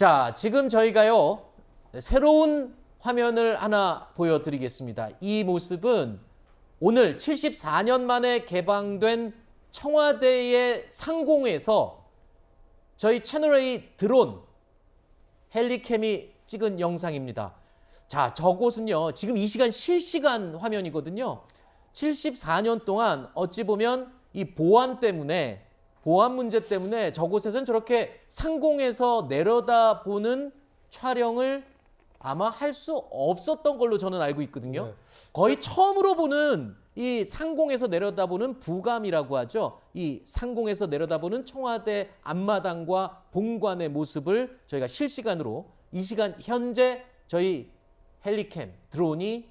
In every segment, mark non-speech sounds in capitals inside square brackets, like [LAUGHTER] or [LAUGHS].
자, 지금 저희가요, 새로운 화면을 하나 보여드리겠습니다. 이 모습은 오늘 74년 만에 개방된 청와대의 상공에서 저희 채널A 드론 헬리캠이 찍은 영상입니다. 자, 저곳은요, 지금 이 시간 실시간 화면이거든요. 74년 동안 어찌 보면 이 보안 때문에, 보안 문제 때문에 저곳에서는 저렇게 상공에서 내려다 보는 촬영을 아마 할 수 없었던 걸로 저는 알고 있거든요. 네. 거의 처음으로 보는 이 상공에서 내려다보는 부감이라고 하죠. 이 상공에서 내려다보는 청와대 앞마당과 본관의 모습을 저희가 실시간으로 이 시간 현재 저희 헬리캠 드론이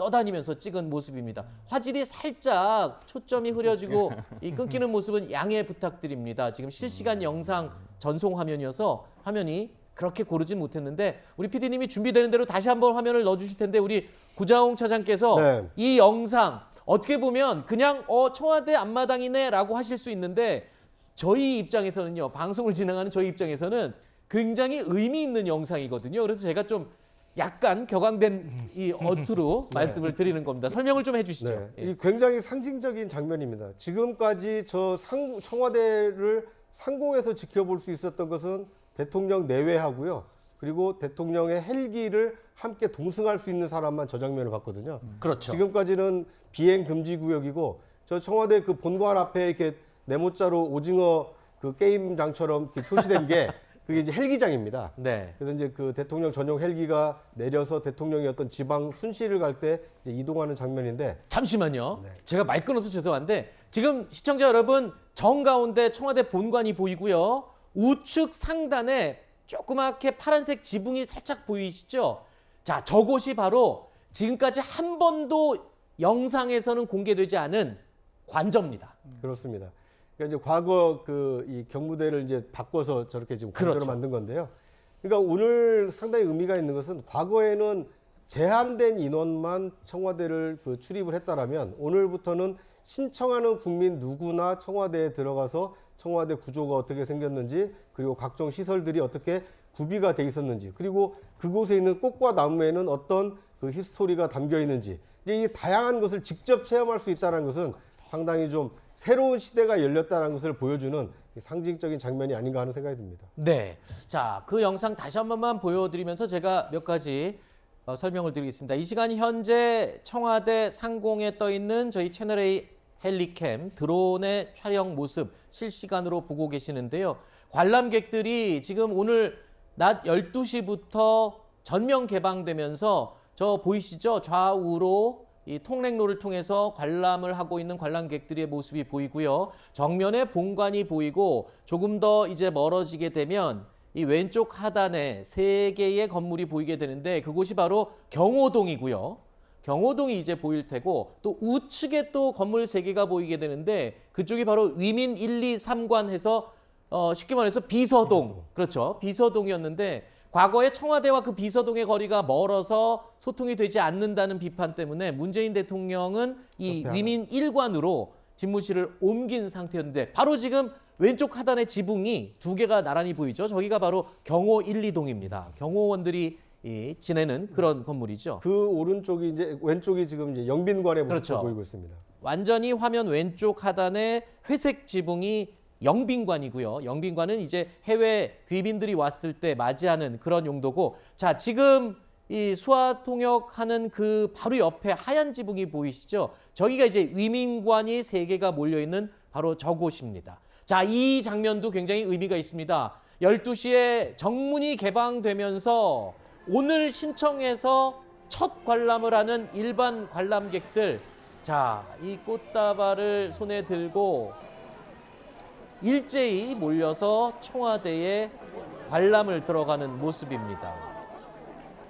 떠다니면서 찍은 모습입니다. 화질이 살짝 초점이 흐려지고 이 끊기는 모습은 양해 부탁드립니다. 지금 실시간 영상 전송 화면이어서 화면이 그렇게 고르진 못했는데 우리 PD님이 준비되는 대로 다시 한번 화면을 넣어주실 텐데 우리 구자홍 차장께서 네. 이 영상 어떻게 보면 그냥 어 청와대 앞마당이네라고 하실 수 있는데 저희 입장에서는요 방송을 진행하는 저희 입장에서는 굉장히 의미 있는 영상이거든요. 그래서 제가 좀 약간 격앙된 이 어투로 [LAUGHS] 말씀을 드리는 겁니다. 설명을 좀 해주시죠. 네, 예. 이 굉장히 상징적인 장면입니다. 지금까지 저 상, 청와대를 상공에서 지켜볼 수 있었던 것은 대통령 내외하고요. 그리고 대통령의 헬기를 함께 동승할 수 있는 사람만 저 장면을 봤거든요. 그렇죠. 지금까지는 비행 금지 구역이고 저 청와대 그 본관 앞에 이렇게 네모자로 오징어 그 게임장처럼 표시된 게 [LAUGHS] 그게 이제 헬기장입니다. 네. 그래서 이제 그 대통령 전용 헬기가 내려서 대통령이 어떤 지방 순시를 갈 때 이동하는 장면인데 잠시만요. 네. 제가 말 끊어서 죄송한데 지금 시청자 여러분 정 가운데 청와대 본관이 보이고요. 우측 상단에 조그맣게 파란색 지붕이 살짝 보이시죠? 자, 저곳이 바로 지금까지 한 번도 영상에서는 공개되지 않은 관저입니다. 그렇습니다. 그러니까 이제 과거 그 이 경무대를 이제 바꿔서 저렇게 지금 그렇죠. 만든 건데요. 그러니까 오늘 상당히 의미가 있는 것은 과거에는 제한된 인원만 청와대를 그 출입을 했다라면 오늘부터는 신청하는 국민 누구나 청와대에 들어가서 청와대 구조가 어떻게 생겼는지 그리고 각종 시설들이 어떻게 구비가 돼 있었는지 그리고 그곳에 있는 꽃과 나무에는 어떤 그 히스토리가 담겨 있는지 이제 이 다양한 것을 직접 체험할 수 있다는 것은 상당히 좀 새로운 시대가 열렸다는 것을 보여주는 상징적인 장면이 아닌가 하는 생각이 듭니다. 네. 자, 그 영상 다시 한 번만 보여드리면서 제가 몇 가지 어, 설명을 드리겠습니다. 이 시간 현재 청와대 상공에 떠 있는 저희 채널A 헬리캠 드론의 촬영 모습 실시간으로 보고 계시는데요. 관람객들이 지금 오늘 낮 12시부터 전면 개방되면서 저 보이시죠? 좌우로 이 통행로를 통해서 관람을 하고 있는 관람객들의 모습이 보이고요. 정면에 본관이 보이고 조금 더 이제 멀어지게 되면 이 왼쪽 하단에 세 개의 건물이 보이게 되는데 그곳이 바로 경호동이고요. 경호동이 이제 보일 테고 또 우측에 또 건물 세 개가 보이게 되는데 그쪽이 바로 위민 1, 2, 3관 해서 어 쉽게 말해서 비서동. 그렇죠. 비서동이었는데 과거에 청와대와 그 비서동의 거리가 멀어서 소통이 되지 않는다는 비판 때문에 문재인 대통령은 이 위민 1관으로 집무실을 옮긴 상태였는데 바로 지금 왼쪽 하단의 지붕이 두 개가 나란히 보이죠. 저기가 바로 경호 1, 2동입니다. 경호원들이 이 지내는 그런 건물이죠. 그 오른쪽이 이제 왼쪽이 지금 이제 모습을 그렇죠. 보이고 있습니다. 완전히 화면 왼쪽 하단에 회색 지붕이 영빈관이고요. 영빈관은 이제 해외 귀빈들이 왔을 때 맞이하는 그런 용도고 자, 지금 이 수화 통역하는 그 바로 옆에 하얀 지붕이 보이시죠? 저기가 이제 위민관이 세 개가 몰려 있는 바로 저곳입니다. 자, 이 장면도 굉장히 의미가 있습니다. 12시에 정문이 개방되면서 오늘 신청해서 첫 관람을 하는 일반 관람객들 자, 이 꽃다발을 손에 들고 일제히 몰려서 청와대에 관람을 들어가는 모습입니다.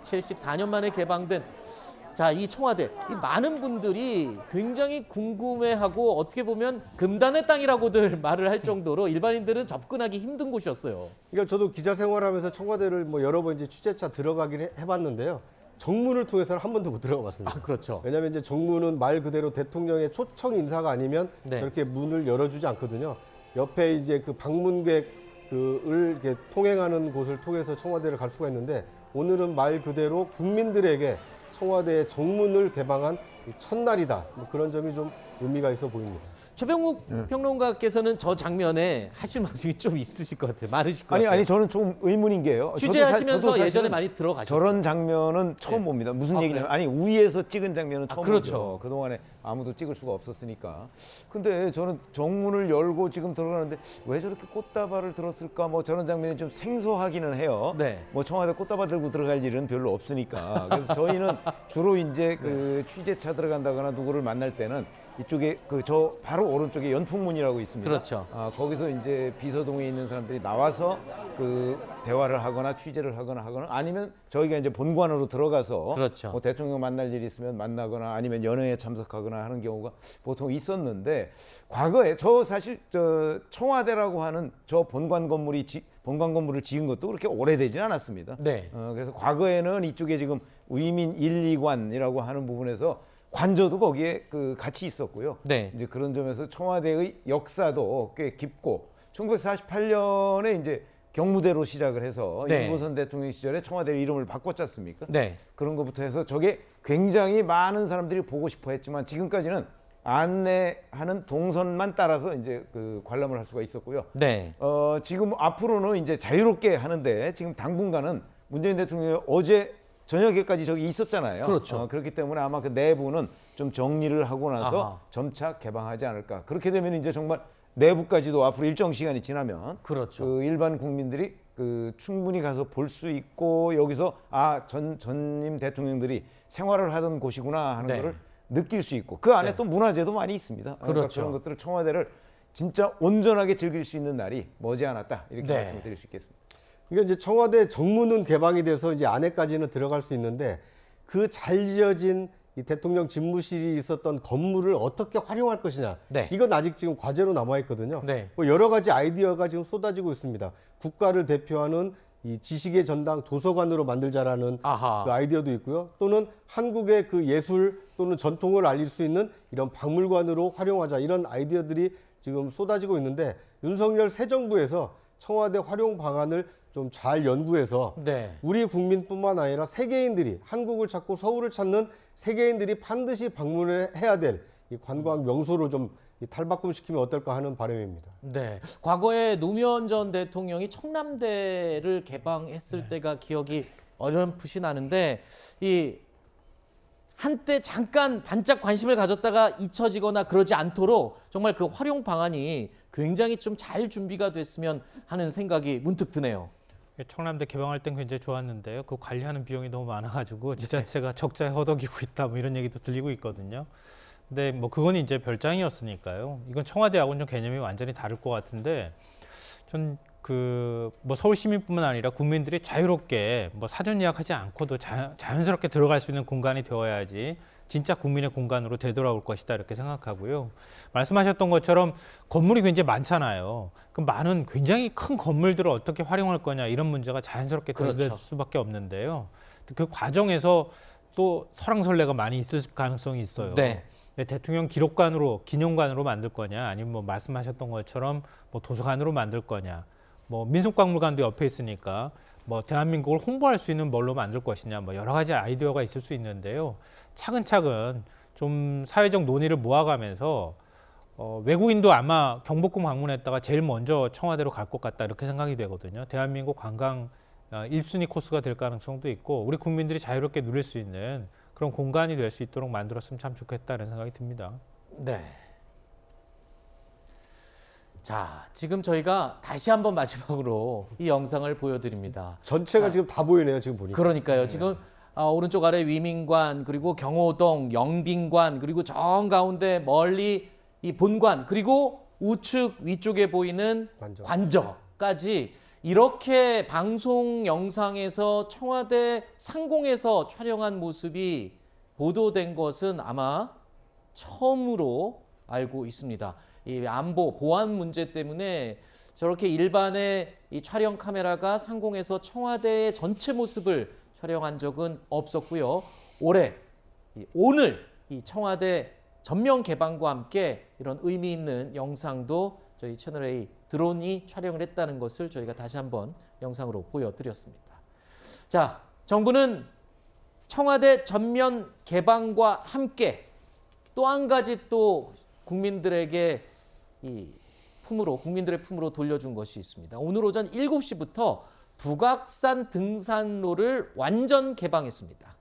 74년 만에 개방된 자, 이 청와대. 이 많은 분들이 굉장히 궁금해하고 어떻게 보면 금단의 땅이라고들 [LAUGHS] 말을 할 정도로 일반인들은 접근하기 힘든 곳이었어요. 그러니까 저도 기자 생활하면서 청와대를 뭐 여러 번 이제 취재차 들어가긴 해, 봤는데요 정문을 통해서는 한 번도 못 들어가 봤습니다. 아, 그렇죠. 왜냐하면 이제 정문은 말 그대로 대통령의 초청 인사가 아니면 네. 저렇게 문을 열어주지 않거든요. 옆에 이제 그 방문객 그을 이렇게 통행하는 곳을 통해서 청와대를 갈 수가 있는데 오늘은 말 그대로 국민들에게 청와대의 정문을 개방한 이 첫날이다. 뭐 그런 점이 좀 의미가 있어 보입니다. 최병욱 네. 평론가께서는 저 장면에 하실 말씀이 좀 있으실 것 같아요. 많으실 것 아니 같아요. 아니 저는 좀 의문인 게요. 저도 사- 취재하시면서 저도 사실은 예전에 많이 들어가셨죠. 저런 장면은 처음 네. 봅니다. 무슨 아, 얘기냐면? 아니 위에서 찍은 장면은 아, 처음 그렇죠. 보죠. 그 동안에 아무도 찍을 수가 없었으니까. 근데 저는 정문을 열고 지금 들어가는데 왜 저렇게 꽃다발을 들었을까? 뭐 저런 장면이 좀 생소하기는 해요. 네. 뭐 청와대 꽃다발 들고 들어갈 일은 별로 없으니까. 그래서 저희는 주로 이제 그 [LAUGHS] 네. 취재차 들어간다거나 누구를 만날 때는 이쪽에 그 저 바로 오른쪽에 연풍문이라고 있습니다. 그렇죠. 아, 거기서 이제 비서동에 있는 사람들이 나와서 그 대화를 하거나 취재를 하거나 하거나 아니면 저희가 이제 본관으로 들어가서 그렇죠. 뭐 대통령 만날 일이 있으면 만나거나 아니면 연회에 참석하거나 하는 경우가 보통 있었는데 과거에 저 사실 저 청와대라고 하는 저 본관 건물이 지, 본관 건물을 지은 것도 그렇게 오래되진 않았습니다. 네. 어, 그래서 과거에는 이쪽에 지금 위민 1, 2관이라고 하는 부분에서 관저도 거기에 그 같이 있었고요. 네. 이제 그런 점에서 청와대의 역사도 꽤 깊고 1948년에 이제 경무대로 시작을 해서 네. 윤고선 대통령 시절에 청와대 이름을 바꿨지 않습니까? 네. 그런 것부터 해서 저게 굉장히 많은 사람들이 보고 싶어 했지만 지금까지는 안내하는 동선만 따라서 이제 그 관람을 할 수가 있었고요. 네. 어, 지금 앞으로는 이제 자유롭게 하는데 지금 당분간은 문재인 대통령이 어제 저녁에까지 저기 있었잖아요. 그렇죠. 어, 그렇기 때문에 아마 그 내부는 좀 정리를 하고 나서 아하. 점차 개방하지 않을까. 그렇게 되면 이제 정말 내부까지도 앞으로 일정 시간이 지나면 그렇죠. 그 일반 국민들이 그 충분히 가서 볼 수 있고 여기서 아 전 전임 대통령들이 생활을 하던 곳이구나 하는 네. 거를 느낄 수 있고 그 안에 네. 또 문화재도 많이 있습니다. 그러니까 그렇죠. 그런 것들을 청와대를 진짜 온전하게 즐길 수 있는 날이 머지않았다 이렇게 네. 말씀을 드릴 수 있겠습니다. 그러니까 이제 청와대 정문은 개방이 돼서 이제 안에까지는 들어갈 수 있는데 그 잘 지어진 이 대통령 집무실이 있었던 건물을 어떻게 활용할 것이냐. 네. 이건 아직 지금 과제로 남아 있거든요. 네. 뭐 여러 가지 아이디어가 지금 쏟아지고 있습니다. 국가를 대표하는 이 지식의 전당 도서관으로 만들자라는. 그 아이디어도 있고요. 또는 한국의 그 예술 또는 전통을 알릴 수 있는 이런 박물관으로 활용하자 이런 아이디어들이 지금 쏟아지고 있는데 윤석열 새 정부에서 청와대 활용 방안을 좀 잘 연구해서 네. 우리 국민뿐만 아니라 세계인들이 한국을 찾고 서울을 찾는 세계인들이 반드시 방문을 해야 될 이 관광 명소로 좀이 탈바꿈시키면 어떨까 하는 바람입니다. 네. 과거에 노무현 전 대통령이 청남대를 개방했을 때가 기억이 어렴풋이 나는데 이 한때 잠깐 반짝 관심을 가졌다가 잊혀지거나 그러지 않도록 정말 그 활용 방안이 굉장히 좀 잘 준비가 됐으면 하는 생각이 문득 드네요. 청남대 개방할 땐 굉장히 좋았는데요. 그 관리하는 비용이 너무 많아가지고 지자체가 [LAUGHS] 적자에 허덕이고 있다 뭐 이런 얘기도 들리고 있거든요. 근데 뭐 그건 이제 별장이었으니까요. 이건 청와대하고는 좀 개념이 완전히 다를 것 같은데 전 그 뭐 서울 시민뿐만 아니라 국민들이 자유롭게 뭐 사전 예약하지 않고도 자, 자연스럽게 들어갈 수 있는 공간이 되어야지 진짜 국민의 공간으로 되돌아올 것이다 이렇게 생각하고요. 말씀하셨던 것처럼 건물이 굉장히 많잖아요. 그 많은 굉장히 큰 건물들을 어떻게 활용할 거냐 이런 문제가 자연스럽게 그렇죠. 들어올 수밖에 없는데요. 그 과정에서 또 설왕설래가 많이 있을 가능성이 있어요. 네. 네, 대통령 기록관으로 기념관으로 만들 거냐 아니면 뭐 말씀하셨던 것처럼 뭐 도서관으로 만들 거냐 뭐 민속박물관도 옆에 있으니까 뭐 대한민국을 홍보할 수 있는 뭘로 만들 것이냐 뭐 여러 가지 아이디어가 있을 수 있는데요 차근차근 좀 사회적 논의를 모아가면서 어, 외국인도 아마 경복궁 방문했다가 제일 먼저 청와대로 갈 것 같다 이렇게 생각이 되거든요 대한민국 관광 어, 1순위 코스가 될 가능성도 있고 우리 국민들이 자유롭게 누릴 수 있는 그런 공간이 될 수 있도록 만들었으면 참 좋겠다는 생각이 듭니다. 네. 자, 지금 저희가 다시 한번 마지막으로 이 영상을 보여드립니다. 전체가 지금 다 보이네요. 지금 보니까. 그러니까요. 지금 아, 오른쪽 아래 위민관 그리고 경호동, 영빈관 그리고 정 가운데 멀리 이 본관 그리고 우측 위쪽에 보이는 관저. 관저까지 이렇게 방송 영상에서 청와대 상공에서 촬영한 모습이 보도된 것은 아마 처음으로 알고 있습니다. 이 안보 보안 문제 때문에 저렇게 일반의 이 촬영 카메라가 상공에서 청와대의 전체 모습을 촬영한 적은 없었고요. 올해 이 오늘 이 청와대 전면 개방과 함께 이런 의미 있는 영상도 저희 채널 A 드론이 촬영을 했다는 것을 저희가 다시 한번 영상으로 보여드렸습니다. 자, 정부는 청와대 전면 개방과 함께 또 한 가지 또 국민들에게 이 품으로 국민들의 품으로 돌려준 것이 있습니다. 오늘 오전 7시부터 북악산 등산로를 완전 개방했습니다.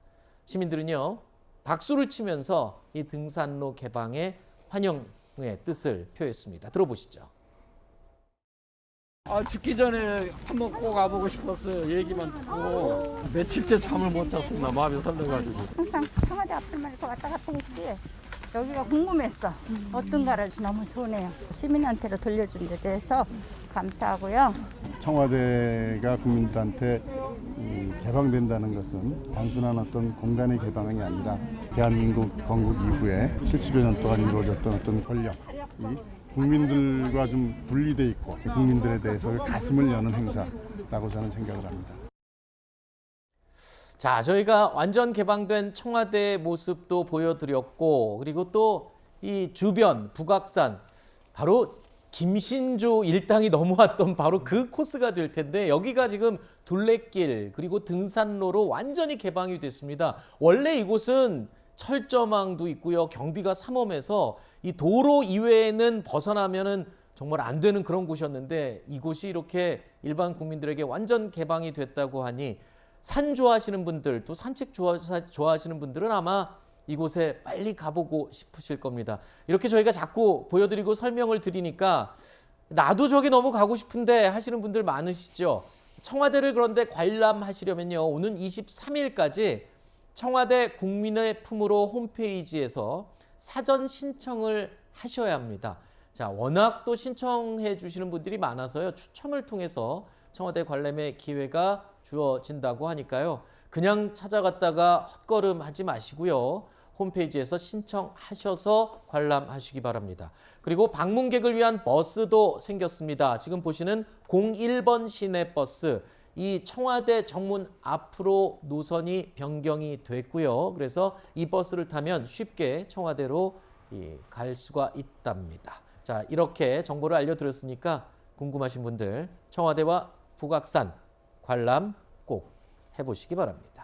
시민들은요 박수를 치면서 이 등산로 개방에 환영의 뜻을 표했습니다. 들어보시죠. 아 죽기 전에 한번 꼭 와보고 싶었어요. 얘기만 듣고 며칠째 잠을 못 잤습니다. 마음이 설레가지고. 항상 청와대 앞을만 이렇게 왔다 갔다 했지. 여기가 궁금했어. 어떤가를 너무 좋네요. 시민한테로 돌려준 데 대해서 감사하고요. 청와대가 국민들한테 이 개방된다는 것은 단순한 어떤 공간의 개방이 아니라 대한민국 건국 이후에 70여 년 동안 이루어졌던 어떤 권력, 이 국민들과 좀 분리돼 있고 국민들에 대해서 가슴을 여는 행사라고 저는 생각을 합니다. 자, 저희가 완전 개방된 청와대 모습도 보여드렸고, 그리고 또 이 주변 북악산 바로 김신조 일당이 [LAUGHS] 넘어왔던 바로 그 코스가 될 텐데 여기가 지금 둘레길 그리고 등산로로 완전히 개방이 됐습니다. 원래 이곳은 철저망도 있고요, 경비가 삼엄해서 이 도로 이외에는 벗어나면은 정말 안 되는 그런 곳이었는데 이곳이 이렇게 일반 국민들에게 완전 개방이 됐다고 하니 산 좋아하시는 분들 또 산책 좋아, 좋아 하시는 분들은 아마 이곳에 빨리 가보고 싶으실 겁니다. 이렇게 저희가 자꾸 보여드리고 설명을 드리니까 나도 저기 너무 가고 싶은데 하시는 분들 많으시죠. 청와대를 그런데 관람하시려면요. 오는 23일까지 청와대 국민의 품으로 홈페이지에서 사전 신청을 하셔야 합니다. 자, 워낙 또 신청해 주시는 분들이 많아서요. 추첨을 통해서 청와대 관람의 기회가 주어진다고 하니까요. 그냥 찾아갔다가 헛걸음 하지 마시고요. 홈페이지에서 신청하셔서 관람하시기 바랍니다. 그리고 방문객을 위한 버스도 생겼습니다. 지금 보시는 01번 시내버스. 이 청와대 정문 앞으로 노선이 변경이 됐고요. 그래서 이 버스를 타면 쉽게 청와대로 이, 갈 수가 있답니다. 자, 이렇게 정보를 알려드렸으니까 궁금하신 분들 청와대와 북악산 관람 꼭 해보시기 바랍니다.